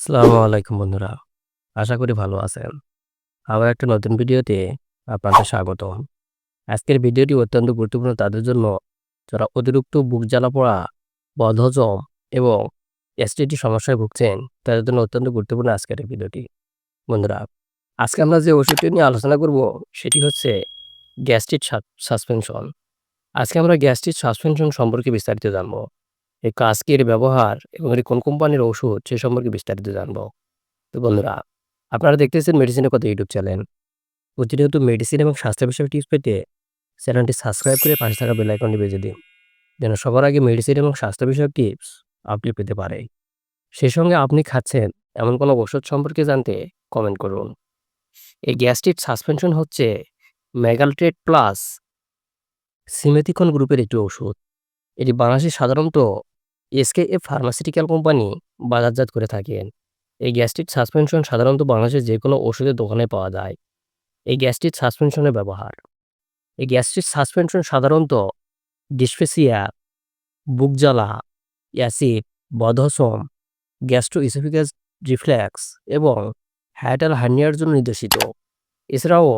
আসসালামু আলাইকুম বন্ধুরা। আশা করি ভালো আছেন। আবার একটা নতুন ভিডিওতে আপনাদের স্বাগতম। আজকের ভিডিওটি অত্যন্ত গুরুত্বপূর্ণ তাদের জন্য যারা অতিরিক্ত বুক জ্বালা পড়া, বদহজম এবং অ্যাসিডিটি সমস্যায় ভুগছেন তাদের জন্য অত্যন্ত গুরুত্বপূর্ণ আজকের ভিডিওটি। বন্ধুরা, আজকে আমরা যে ওষুধটি নিয়ে আলোচনা করব সেটি হচ্ছে গ্যাস্ট্রিক সাস সাসপেনশন। আজকে আমরা গ্যাস্ট্রিক সাসপেনশন সম্পর্কে বিস্তারিত জানব। এই কাজকে এর ব্যবহার এবং এটি কোন কোম্পানির ওষুধ সে সম্পর্কে বিস্তারিত জানব। তো বন্ধুরা, আপনারা দেখতেছেন মেডিসিনের কথা ইউটিউব চ্যানেল। প্রতিনিয়ত মেডিসিন এবং স্বাস্থ্য বিষয়ক টিপস পেতে চ্যানেলটি সাবস্ক্রাইব করে পাশে থাকা বেল আইকনটি বেজে দিন। যেন সবার আগে মেডিসিন এবং স্বাস্থ্য বিষয়ক টিপস আপনি পেতে পারে। সেই সঙ্গে আপনি খাচ্ছেন এমন কোনো ওষুধ সম্পর্কে জানতে কমেন্ট করুন। এই গ্যাস্ট্রিক সাসপেনশন হচ্ছে মেগালট্রেট প্লাস সিমেথিকন গ্রুপের একটি ওষুধ। এটি বাংলাদেশে সাধারণত এসকেএফ ফার্মাসিউটিক্যাল কোম্পানি বাজারজাত করে থাকেন। এই গ্যাস্ট্রিক সাসপেনশন সাধারণত বাংলাদেশের যে কোনো ওষুধের দোকানে পাওয়া যায়। এই গ্যাস্ট্রিক সাসপেনশনের ব্যবহার এই গ্যাস্ট্রিক সাসপেনশন সাধারণত ডিসপেসিয়া, বুক জ্বালা, অ্যাসিড, বদহজম, গ্যাস্ট্রোইসোফেগাস রিফ্লেক্স এবং হায়াটাল হার্নিয়ার জন্য নির্দেশিত। এছাড়াও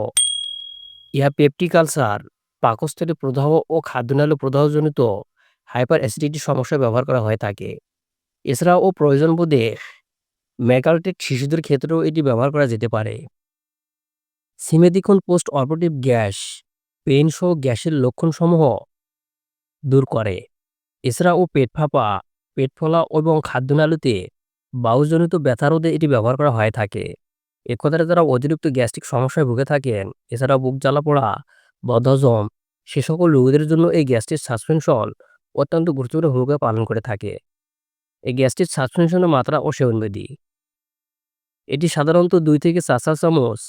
ইহা পেপটিক আলসার, পাকস্থলী প্রদাহ ও খাদ্যনালী প্রদাহজনিত হাইপার অ্যাসিডিটি সমস্যায় ব্যবহার করা হয়ে থাকে। এছাড়াও প্রয়োজন বোধে ম্যাকালটেট শিশুদের ক্ষেত্রেও এটি ব্যবহার করা যেতে পারে। Simethicone post operative gas, pain সহ গ্যাসের লক্ষণসমূহ দূর করে। এছাড়াও পেট ফাঁপা, পেট ফোলা এবং খাদ্যনালীতে বায়ুজনিত ব্যথা রোধে এটি ব্যবহার করা হয়ে থাকে। এ কথায় যারা অতিরিক্ত গ্যাস্ট্রিক সমস্যায় ভুগে থাকেন, এছাড়াও বুক জ্বালা পোড়া, বদহজম সে সকল রোগীদের জন্য এই গ্যাস্ট্রিক সাসপেনশন অত্যন্ত গুরুত্বপূর্ণ ভূমিকা পালন করে থাকে। এই গ্যাস্ট্রিক সাসপেনশনের মাত্রা ও সেবনবিধি এটি সাধারণত দুই থেকে চা চামচ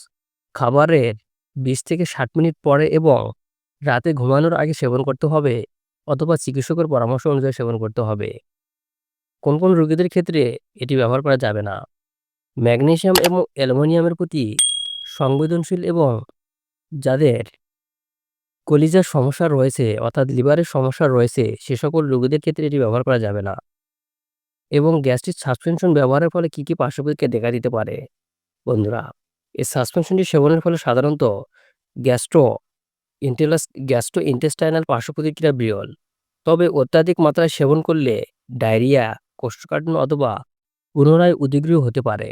খাবারের বিশ থেকে ষাট মিনিট পরে এবং রাতে ঘুমানোর আগে সেবন করতে হবে অথবা চিকিৎসকের পরামর্শ অনুযায়ী সেবন করতে হবে। কোন কোন রোগীদের ক্ষেত্রে এটি ব্যবহার করা যাবে না। ম্যাগনেশিয়াম এবং অ্যালুমিনিয়ামের প্রতি সংবেদনশীল এবং যাদের কলিজার সমস্যা রয়েছে অর্থাৎ লিভারের সমস্যা রয়েছে সে সকল রোগীদের ক্ষেত্রে এটি ব্যবহার করা যাবে না। এবং গ্যাস্ট্রিক সাসপেনশন ব্যবহারের ফলে কী কী পার্শ্বপ্রতিক্রিয়া দেখা দিতে পারে? বন্ধুরা, এই সাসপেনশনটি সেবনের ফলে সাধারণত গ্যাস্ট্রো ইন্টেলাস গ্যাস্ট্রোইন্টেস্টাইনাল পার্শ্বপ্রতিক্রিয়া বিরল। তবে অত্যাধিক মাত্রায় সেবন করলে ডায়রিয়া, কোষ্ঠকাঠিন্য অথবা পুনরায় উদ্বিগ্ন হতে পারে।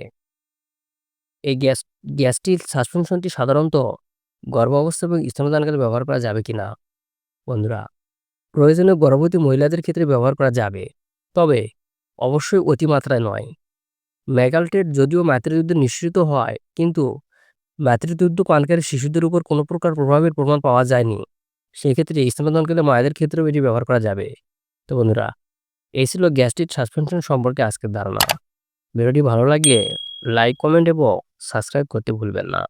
এই গ্যাস গ্যাস্ট্রিক সাসপেনশনটি সাধারণত গর্ভাবস্থা এবং স্তন্যদানকালে ব্যবহার করা যাবে কিনা? বন্ধুরা, প্রয়োজনে গর্ভবতী মহিলাদের ক্ষেত্রে ব্যবহার করা যাবে। তবে অবশ্যই অতিমাত্রায় নয়। ম্যাগালটেট যদিও মাতৃদুগ্ধে নিঃসৃত হয় কিন্তু মাতৃদুগ্ধ পানকারী শিশুদের উপর কোনো প্রকার প্রভাবের প্রমাণ পাওয়া যায়নি। সেক্ষেত্রে স্তন্যদানকালে মায়েদের ক্ষেত্রেও এটি ব্যবহার করা যাবে। তো বন্ধুরা, এই ছিল গ্যাস্ট্রিক সাসপেনশন সম্পর্কে আজকের ধারণা। ভিডিওটি ভালো লাগলে লাইক, কমেন্ট এবং সাবস্ক্রাইব করতে ভুলবেন না।